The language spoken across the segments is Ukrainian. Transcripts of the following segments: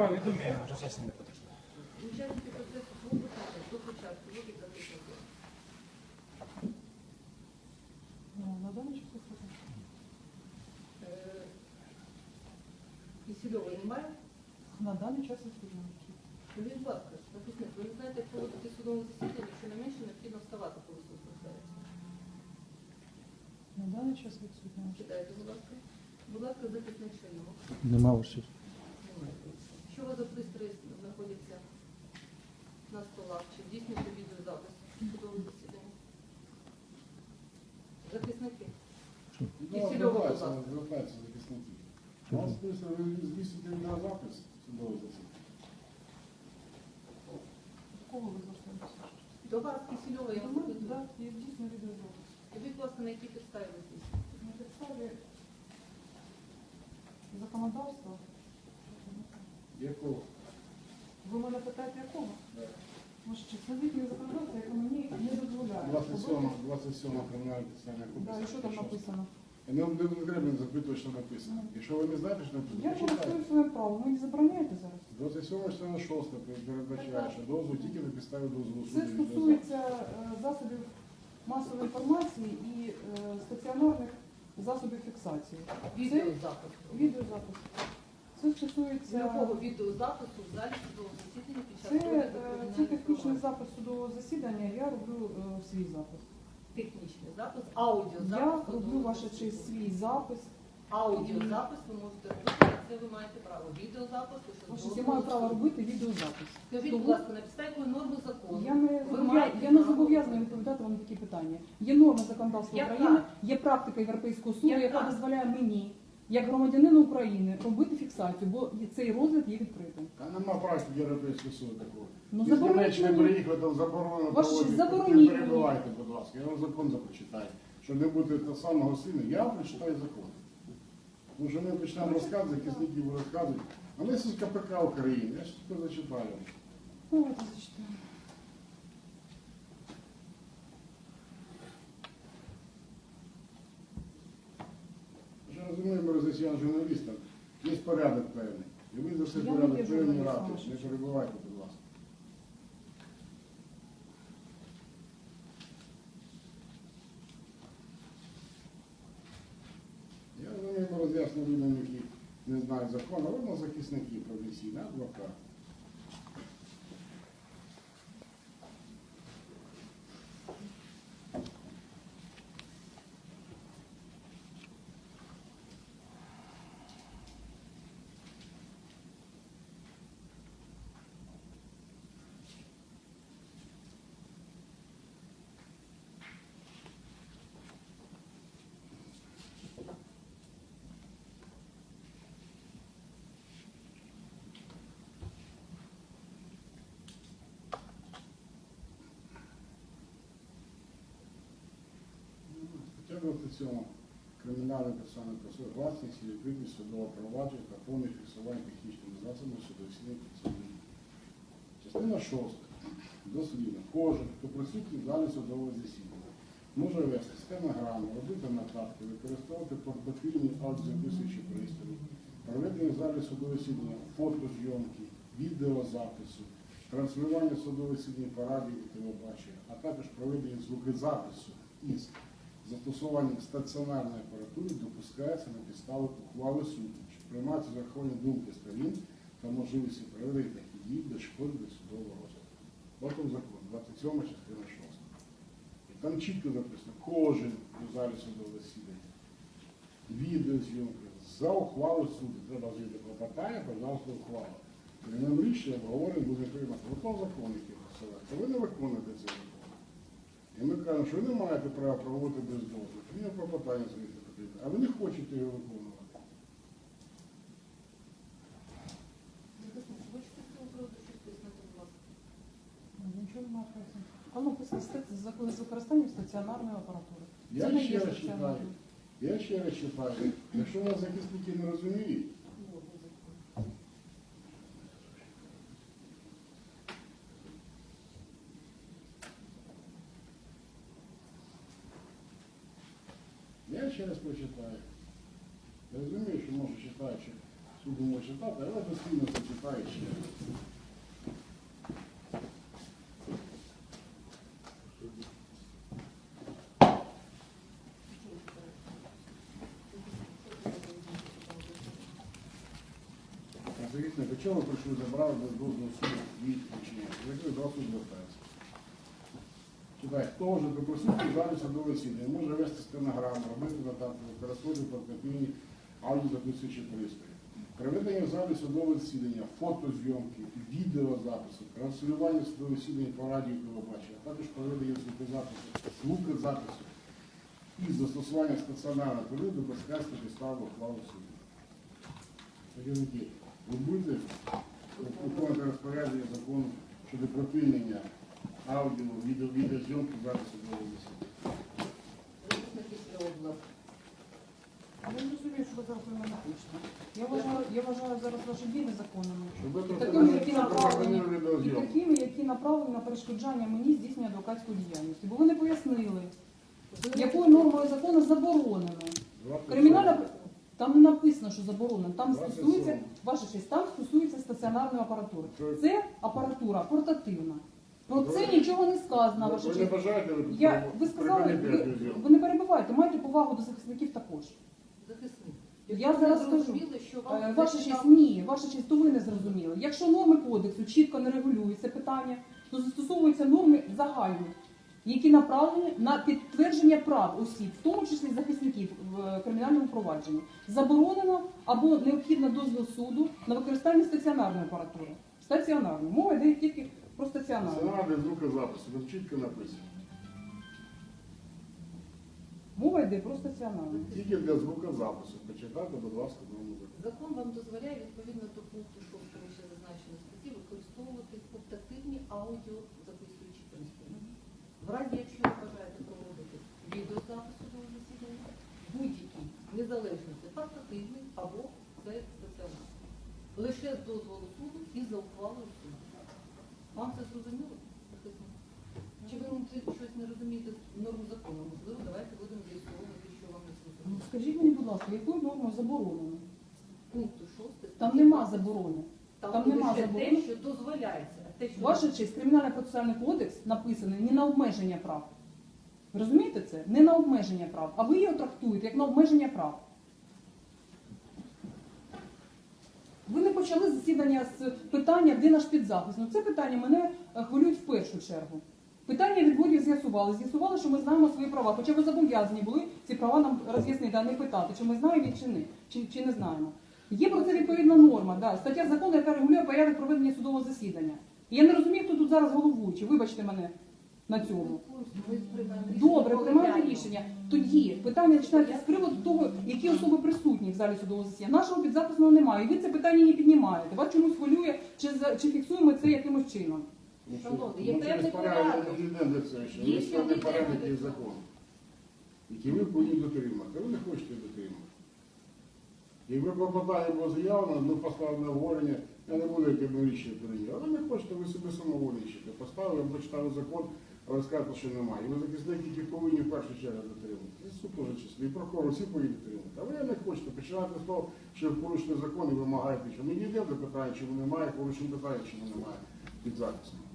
Учасники процесу свого питання до початку захисника. Ну, на даний час відсутня. Е, немає? На даний час відсутня. Скажіть, будь ласка, захисник, ви не знаєте, як проводити судове засідання, якщо не менше необхідно вставати, суд розглядається. На даний час відсутня. Читайте, будь ласка. Будь ласка, захисник Шалінов. Нема ваших. Що у вас за пристрої знаходяться на столах? Чи здійснюєте відеозапис судового засідання? Захисники. Ну, захисники. У нас пише, ви звісите на запис засідання. Кого ви звертаєтеся? До вас Кисельова, я запитую. да, є дійсно відеозапис. Скажіть, будь ласка, на якій підставі ви здійснюєте? На підставі законодавства. Якого? Ви мене питаєте, якого? Може, чи це звітне законодавство, яке мені не дозволяє. 27, 27 кримінальне підстання Да, і що там написано? Не, не, не треба запитувати, що написано. Якщо ви не знаєте, що написано, Я почитайте. користуюсь своїм правом. Ви не забороняєте зараз? 27 члена 6 передбачає, що дозвол тільки на підставі дозволу Це стосується е, засобів масової інформації і е, стаціонарних засобів фіксації. Відеозапис. Відеозапис. Це стосується Якого відеозапису в залі судового засідання під час це, е, це технічний запис судового засідання. Я роблю е, свій запис. Технічний запис, аудіозапис. Я роблю судового ваша засідання. честь свій запис. Аудіозапис ви можете робити, це ви маєте право. Відеозапис, лише Ваша честь, я маю право робити відеозапис. Скажіть, будь ласка, на підставі якої норми закону? Я не Ви зобов'я- маєте я не право- зобов'язана відповідати вам на такі питання. Є норма законодавства Яка? України, є практика Європейського суду, Яка? яка дозволяє мені, як громадянину України, робити фіксацію, бо цей розгляд є відкритим. Та нема практики Європейського суду такого. Ну, Із забороніть Німеччини мені. там заборонено Ваше проводити. забороніть Не мені. перебувайте, будь ласка, я вам закон започитаю. Що не буде того самого сина, я прочитаю закон. Тому що ми почнемо розказувати, захисники будуть розказувати. А ми з КПК України, я ж тільки зачитаю. Давайте зачитаємо. Що розуміємо росіян журналістам, є порядок певний. І ви за Я не порядок є певні журналістом, рати. Не перебувайте, будь ласка. Я розумію, роз'яснюю людям, які не знають закону, воно захисники професійні, адвокат. Стаття 27 кримінального процесуального кодексу власність і відкритість судового провадження та повне фіксування технічними засобами судовосіння підсудних. Частина 6. Дослідно. Кожен, хто присутній в залі судового засідання, може вести стенограму, робити нотатки, використовувати портативні аудіозаписуючі пристрої, проведення в залі судового засідання фотозйомки, відеозапису, транслювання судового засідання по радіо і телебачення, а також проведення звукозапису із застосуванням стаціонарної апаратури допускається на підставі ухвали суду, що приймається захоплення думки сторін та можливості проведення таких дій без шкоди для судового розгляду. Потім закон, 27 частина 6. І там чітко записано, кожен у залі судового засідання, відеозйомки за ухвалою суду. Треба звідти клопотання, пожалуйста, ухвала. Приймемо рішення, обговорення буде приймати. Закон закон, який посилається. Ви не виконуєте цей закон. І ми кажемо, що ви не маєте права проводити без дозволу. Мені клопотання звідти потрібно. А ви не хочете його виконувати. Ну, Нічого немає. Там написано з використанням стаціонарної апаратури. Я ще раз читаю. Я ще раз читаю. Якщо нас захисники не розуміють, ще раз прочитаю. Я розумію, що може читаючи, суду може читати, але дослідно прочитаю ще раз. Завітне, до чого прийшли, забрали без дозволу суду від вчинення. Закрив два суд Читай, хто вже до присутні в залі засідання може вести стенограму, робити нотати, використовувати портативні аудіозаписуючі пристрої. Проведення в залі судового засідання, фотозйомки, відеозапису, транслювання судового засідання по радіо і телебачення, а також проведення звукозапису, звукозапису із застосування стаціонарного періоду безкресно підстави ухвалу суду. Керівники, ви будете виконувати розпорядження закону щодо припинення аудіо, відео, відеозйомки зараз судового засідання. А ви не розумієте, що ви зараз мене хочете. Я вважаю, я вважаю зараз ваші дії незаконними. Щоб ви Такими, які припинили направлені, і відеозйомку. такими, які направлені на перешкоджання мені здійснення адвокатської діяльності. Бо ви не пояснили, якою нормою закону заборонено. Кримінальна там не написано, що заборонено. Там 27. стосується ваша честь, там стосується стаціонарної апаратури. Це апаратура портативна. Про це нічого не сказано, ваша Ви не честь. бажаєте Я, ви сказали, ви, ви не перебивайте, майте повагу до захисників також. Захисник. Я зараз скажу. Що Е, вам Ваша честь, ні, ваша честь, то ви не зрозуміли. Якщо норми кодексу чітко не регулюють це питання, то застосовуються норми загальні, які направлені на підтвердження прав осіб, в тому числі захисників в е, кримінальному провадженні. Заборонено або необхідно дозвіл суду на використання стаціонарної апаратури. Стаціонарної. Мова йде тільки про стаціонарну. Сценарій звукозапису, там чітко написано. Мова йде про стаціонарну. Тільки для звукозапису. Почитайте, будь ласка, норму закону. Закон вам дозволяє відповідно до пункту 6 вище зазначеної статті використовувати портативні аудіозаписуючі пристрої. В разі, якщо ви бажаєте проводити відеозапис судового засідання, будь-який незалежно це портативний або це стаціонар. Лише з дозволу суду і за ухвалою суду. Вам це зрозуміло? Чи ви ну, щось не розумієте з норм закону? Можливо, давайте будемо з'ясовувати, що вам не Ну, зрозуміло. Скажіть мені, будь ласка, якою нормою заборонено? Пункту 6 Там нема заборони. Там, Там нема лише заборони. те, що дозволяється. а Те, що Ваша честь, кримінальний процесуальний кодекс написаний не на обмеження прав. Ви розумієте це? Не на обмеження прав. А ви його трактуєте як на обмеження прав. Ви не почали засідання з питання, де наш підзахист. Ну це питання мене е, хвилюють в першу чергу. Питання відводів з'ясували. З'ясували, що ми знаємо свої права. Хоча ви зобов'язані були ці права нам роз'яснити, а не питати, чи ми знаємо чи не, чи, чи не знаємо. Є про це відповідна норма, да, стаття закону, яка регулює порядок проведення судового засідання. І я не розумію, хто тут зараз головуючий. Вибачте мене на цьому. Добре, приймайте рішення. Тоді питання починається з приводу того, які особи присутні в залі судового засідання. Нашого підзаписного немає. І ви це питання не піднімаєте. Вас чомусь хвилює, чи, чи фіксуємо це якимось чином. Ну, що- Шановний, є ну, певний порядок Є є певні параметри закону, які ви повинні дотримати. Ви не хочете дотримати. Якби клопотання було заявлено, ну поставили на обговорення, я не буду яким рішення прийняти. Але не хочете, ви собі самоволічите. Поставили, прочитали закон, а що немає. І ви захисники тільки повинні в першу чергу дотримати. І суд теж числі, і прокурор, всі повинні дотримати. А ви не хочете починати з того, що порушили закон і вимагаєте, що ми до питання, чому немає, порушимо питання, чому немає під захистом.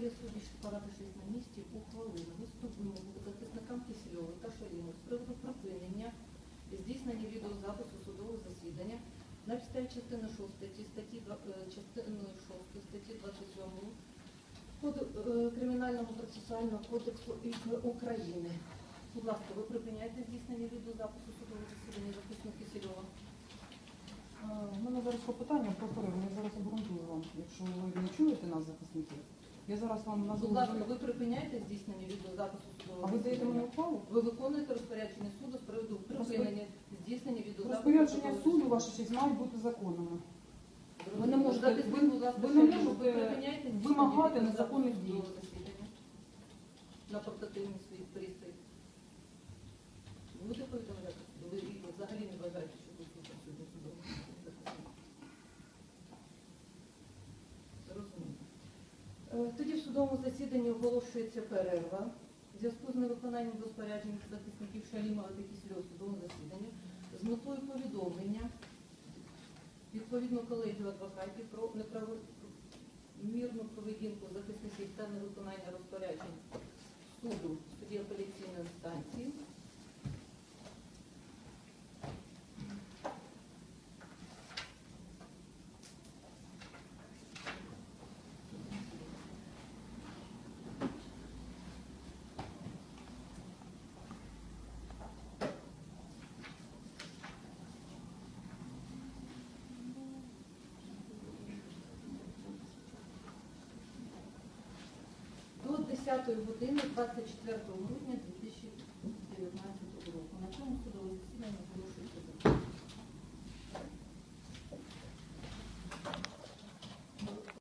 Колегія судді парада 6 на місці ухвалила листу вимогу захисникам Кисельова та Шаліну з приводу припинення здійснення відеозапису судового засідання на підставі частини 6 статті, е, частиною 6 статті 27 Коду- е, Кримінального процесуального кодексу України. Будь ласка, ви припиняєте здійснення відеозапису судового засідання захисnika Кисельова? Е, У мене зараз по питання про. Я зараз обґрунтую вам, якщо ви не чуєте нас, захисників. Я зараз вам Будь ласка, ви припиняєте здійснення відеозапису судового А ви даєте мені ухвалу? Ви виконуєте розпорядження суду з приводу припинення здійснення відеозапису. Розпорядження суду, ваша честь, мають бути законними. Ви не можете- ви- ви не можете припиняєте вимагати незаконних дій. засідання На портативний свій пристрій. Будете повідомляти? Ви взагалі не вважаєте, що тут суд присутній судовий захисник? Зрозуміло. Е, Тоді в судовому засіданні оголошується перерва. В зв'язку з невиконанням розпоряджень захисників Шалімова та Кисельова судового засідання з метою повідомлення відповідно колегію адвокатів про неправомірну поведінку захисників та невиконання розпоряджень суду в суді апеляційної інстанції. До 10 години 24 грудня 2020